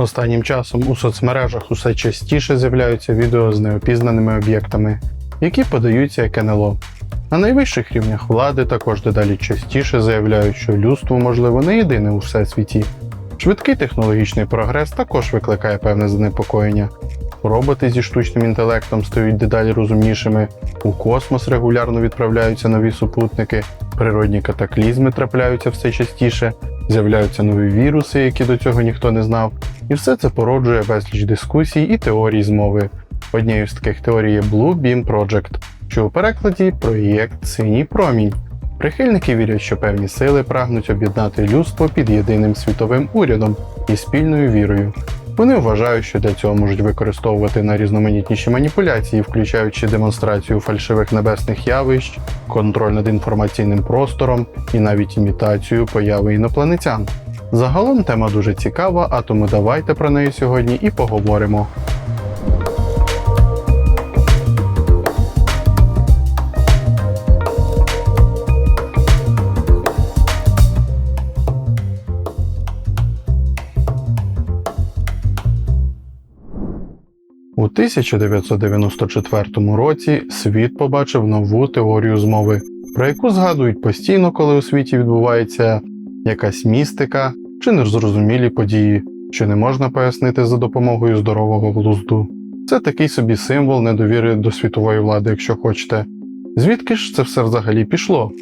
Останнім часом у соцмережах усе частіше з'являються відео з неопізнаними об'єктами, які подаються як НЛО. На найвищих рівнях влади також дедалі частіше заявляють, що людство, можливо, не єдине у всесвіті. Швидкий технологічний прогрес також викликає певне занепокоєння. Роботи зі штучним інтелектом стають дедалі розумнішими, у космос регулярно відправляються нові супутники, природні катаклізми трапляються все частіше, з'являються нові віруси, які до цього ніхто не знав, і все це породжує безліч дискусій і теорій змови. Однією з таких теорій є Blue Beam Project, що у перекладі проєкт Синій промінь. Прихильники вірять, що певні сили прагнуть об'єднати людство під єдиним світовим урядом і спільною вірою. Вони вважають, що для цього можуть використовувати найрізноманітніші маніпуляції, включаючи демонстрацію фальшивих небесних явищ, контроль над інформаційним простором і навіть імітацію появи інопланетян. Загалом тема дуже цікава, а тому давайте про неї сьогодні і поговоримо. У 1994 році світ побачив нову теорію змови, про яку згадують постійно, коли у світі відбувається якась містика чи незрозумілі події, що не можна пояснити за допомогою здорового глузду. Це такий собі символ недовіри до світової влади, якщо хочете. Звідки ж це все взагалі пішло?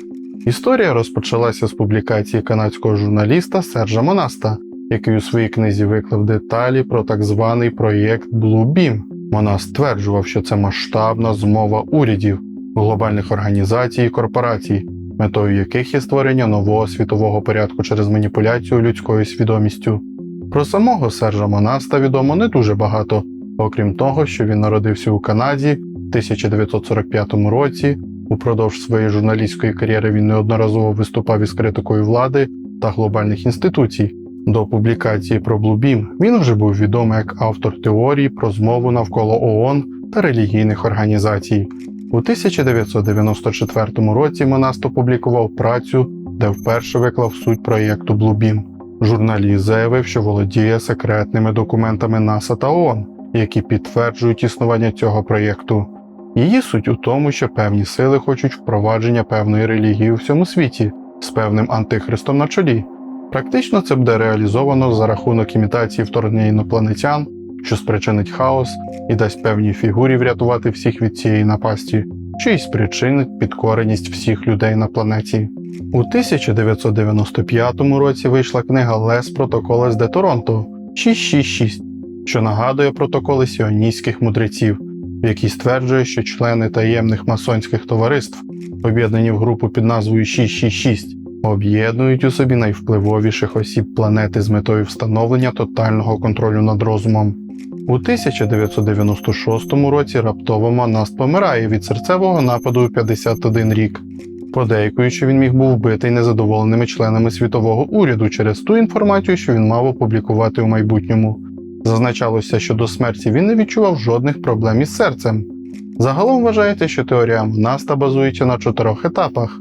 Історія розпочалася з публікації канадського журналіста Сержа Монаста, який у своїй книзі виклав деталі про так званий проєкт Blue Beam. Монас стверджував, що це масштабна змова урядів, глобальних організацій і корпорацій, метою яких є створення нового світового порядку через маніпуляцію людською свідомістю. Про самого Сержа Монаста відомо не дуже багато, окрім того, що він народився у Канаді в 1945 році. Упродовж своєї журналістської кар'єри він неодноразово виступав із критикою влади та глобальних інституцій. До публікації про Beam він вже був відомий як автор теорії про змову навколо ООН та релігійних організацій. У 1994 році Монаст опублікував працю, де вперше виклав суть проєкту Beam. Журналіст заявив, що володіє секретними документами НАСА та ООН, які підтверджують існування цього проєкту. Її суть у тому, що певні сили хочуть впровадження певної релігії у всьому світі з певним антихристом на чолі. Практично це буде реалізовано за рахунок імітації вторгнення інопланетян, що спричинить хаос і дасть певній фігурі врятувати всіх від цієї напасті, чи й спричинить підкореність всіх людей на планеті. У 1995 році вийшла книга Лес Протоколес де Торонто 666, що нагадує протоколи сіоністських мудреців, в якій стверджує, що члени таємних масонських товариств, об'єднані в групу під назвою 666, об'єднують у собі найвпливовіших осіб планети з метою встановлення тотального контролю над розумом. У 1996 році раптово Монаст помирає від серцевого нападу у 51 рік. Подейкують, що він міг був вбитий незадоволеними членами світового уряду через ту інформацію, що він мав опублікувати у майбутньому. Зазначалося, що до смерті він не відчував жодних проблем із серцем. Загалом вважається, що теорія Монаста базується на чотирьох етапах.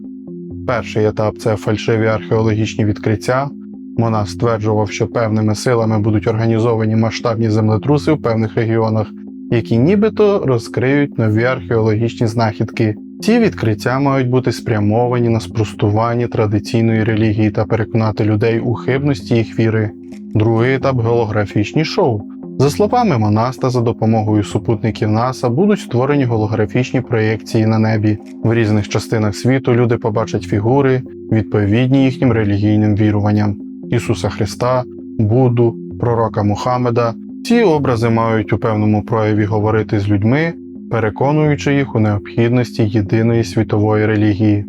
Перший етап це фальшиві археологічні відкриття. Монас стверджував, що певними силами будуть організовані масштабні землетруси в певних регіонах, які нібито розкриють нові археологічні знахідки. Ці відкриття мають бути спрямовані на спростування традиційної релігії та переконати людей у хибності їх віри. Другий етап голографічні шоу. За словами Монаста, за допомогою супутників НАСА будуть створені голографічні проєкції на небі. В різних частинах світу люди побачать фігури, відповідні їхнім релігійним віруванням Ісуса Христа, Будду, пророка Мухаммеда. Ці образи мають у певному прояві говорити з людьми, переконуючи їх у необхідності єдиної світової релігії.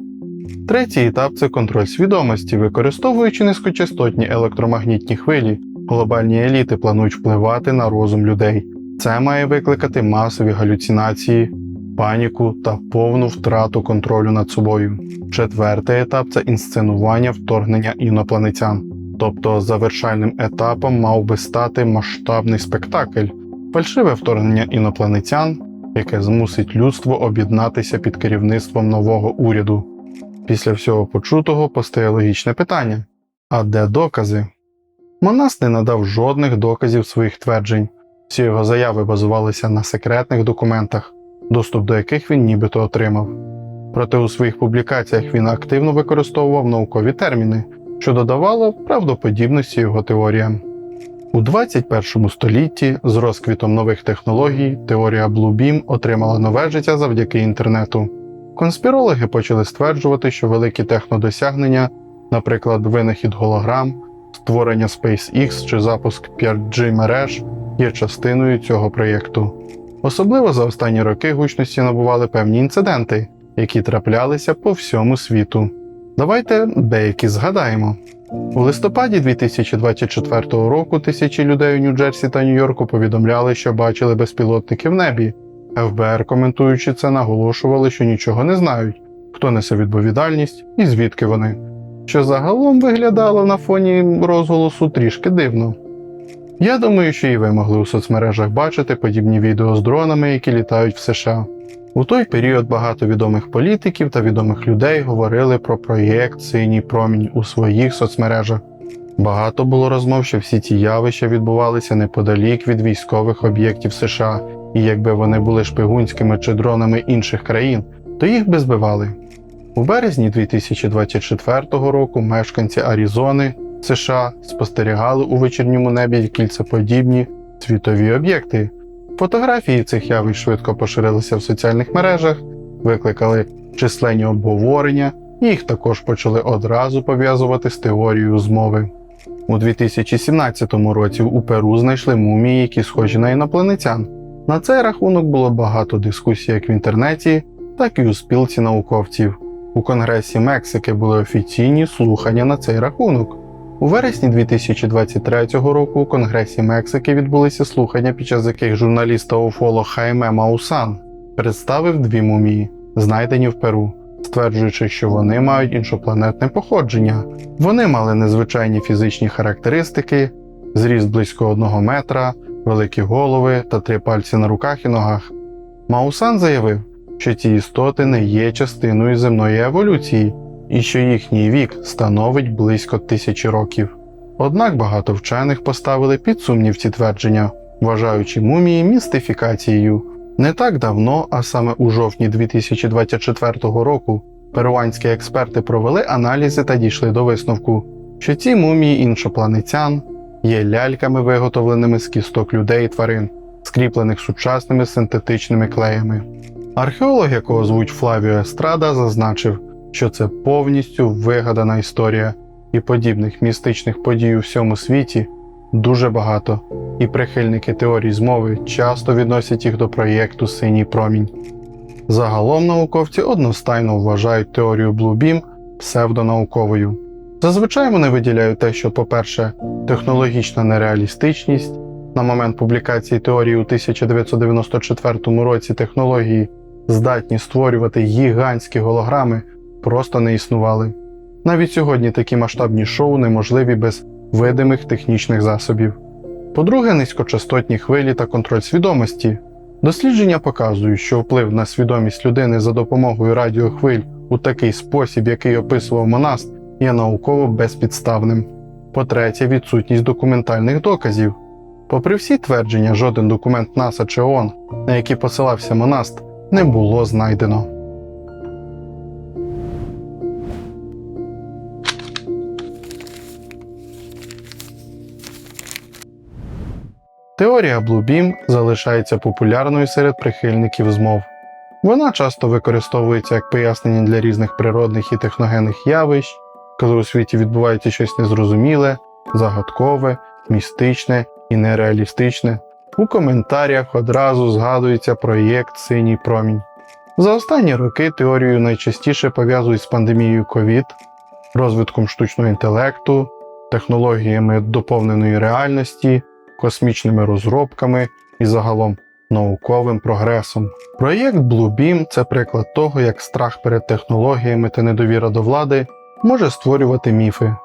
Третій етап це контроль свідомості, використовуючи низькочастотні електромагнітні хвилі. Глобальні еліти планують впливати на розум людей. Це має викликати масові галюцинації, паніку та повну втрату контролю над собою. Четвертий етап це інсценування вторгнення інопланетян. Тобто завершальним етапом мав би стати масштабний спектакль, фальшиве вторгнення інопланетян, яке змусить людство об'єднатися під керівництвом нового уряду. Після всього почутого постає логічне питання: а де докази? Монас не надав жодних доказів своїх тверджень. Всі його заяви базувалися на секретних документах, доступ до яких він нібито отримав. Проте у своїх публікаціях він активно використовував наукові терміни, що додавало правдоподібності його теоріям. У 21 столітті з розквітом нових технологій теорія Blue отримала нове життя завдяки інтернету. Конспірологи почали стверджувати, що великі технодосягнення, наприклад, винахід голограм, створення SpaceX чи запуск 5G мереж, є частиною цього проєкту. Особливо за останні роки гучності набували певні інциденти, які траплялися по всьому світу. Давайте деякі згадаємо. У листопаді 2024 року тисячі людей у Нью-Джерсі та Нью-Йорку повідомляли, що бачили безпілотники в небі. ФБР, коментуючи це, наголошували, що нічого не знають, хто несе відповідальність і звідки вони, що загалом виглядало на фоні розголосу трішки дивно. Я думаю, що і ви могли у соцмережах бачити подібні відео з дронами, які літають в США. У той період багато відомих політиків та відомих людей говорили про проєкт Синій промінь у своїх соцмережах. Багато було розмов, що всі ці явища відбувалися неподалік від військових об'єктів США, і якби вони були шпигунськими чи дронами інших країн, то їх би збивали. У березні 2024 року мешканці Аризони, США спостерігали у вечірньому небі кільцеподібні світові об'єкти. Фотографії цих явищ швидко поширилися в соціальних мережах, викликали численні обговорення, їх також почали одразу пов'язувати з теорією змови. У 2017 році у Перу знайшли мумії, які схожі на інопланетян. На цей рахунок було багато дискусій як в інтернеті, так і у спілці науковців. У Конгресі Мексики були офіційні слухання на цей рахунок. У вересні 2023 року у Конгресі Мексики відбулися слухання, під час яких журналіст та Хайме Маусан представив дві мумії, знайдені в Перу, стверджуючи, що вони мають іншопланетне походження. Вони мали незвичайні фізичні характеристики, зріст близько одного метра, великі голови та три пальці на руках і ногах. Маусан заявив, що ці істоти не є частиною земної еволюції і що їхній вік становить близько тисячі років. Однак багато вчених поставили під сумнів ці твердження, вважаючи мумії містифікацією. Не так давно, а саме у жовтні 2024 року, перуанські експерти провели аналізи та дійшли до висновку, що ці мумії іншопланетян є ляльками, виготовленими з кісток людей і тварин, скріплених сучасними синтетичними клеями. Археолог, якого звуть Флавіо Естрада, зазначив, що це повністю вигадана історія, і подібних містичних подій у всьому світі дуже багато, і прихильники теорій змови часто відносять їх до проєкту Синій промінь. Загалом науковці одностайно вважають теорію Beam псевдонауковою. Зазвичай вони виділяють те, що, по-перше, технологічна нереалістичність. На момент публікації теорії у 1994 році технології, здатні створювати гігантські голограми, просто не існували. Навіть сьогодні такі масштабні шоу неможливі без видимих технічних засобів. По-друге, низькочастотні хвилі та контроль свідомості. Дослідження показують, що вплив на свідомість людини за допомогою радіохвиль у такий спосіб, який описував Монаст, є науково безпідставним. По-третє, відсутність документальних доказів. Попри всі твердження, жоден документ НАСА чи ООН, на який посилався Монаст, не було знайдено. Теорія Blue залишається популярною серед прихильників змов. Вона часто використовується як пояснення для різних природних і техногенних явищ, коли у світі відбувається щось незрозуміле, загадкове, містичне і нереалістичне. У коментарях одразу згадується проєкт Синій промінь. За останні роки теорію найчастіше пов'язують з пандемією COVID, розвитком штучного інтелекту, технологіями доповненої реальності, космічними розробками і загалом науковим прогресом. Проєкт Blue Beam – це приклад того, як страх перед технологіями та недовіра до влади може створювати міфи.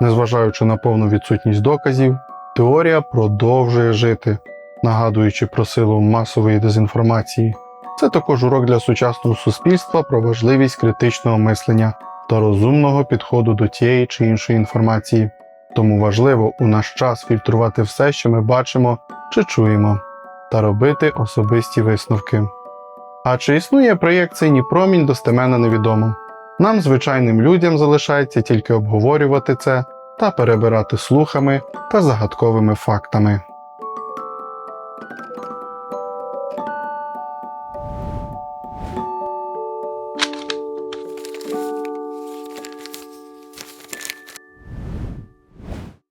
Незважаючи на повну відсутність доказів, теорія продовжує жити, нагадуючи про силу масової дезінформації. Це також урок для сучасного суспільства про важливість критичного мислення та розумного підходу до тієї чи іншої інформації. Тому важливо у наш час фільтрувати все, що ми бачимо чи чуємо, та робити особисті висновки. А чи існує проєкційний промінь достеменно невідомо. Нам, звичайним людям, залишається тільки обговорювати це та перебирати слухами та загадковими фактами.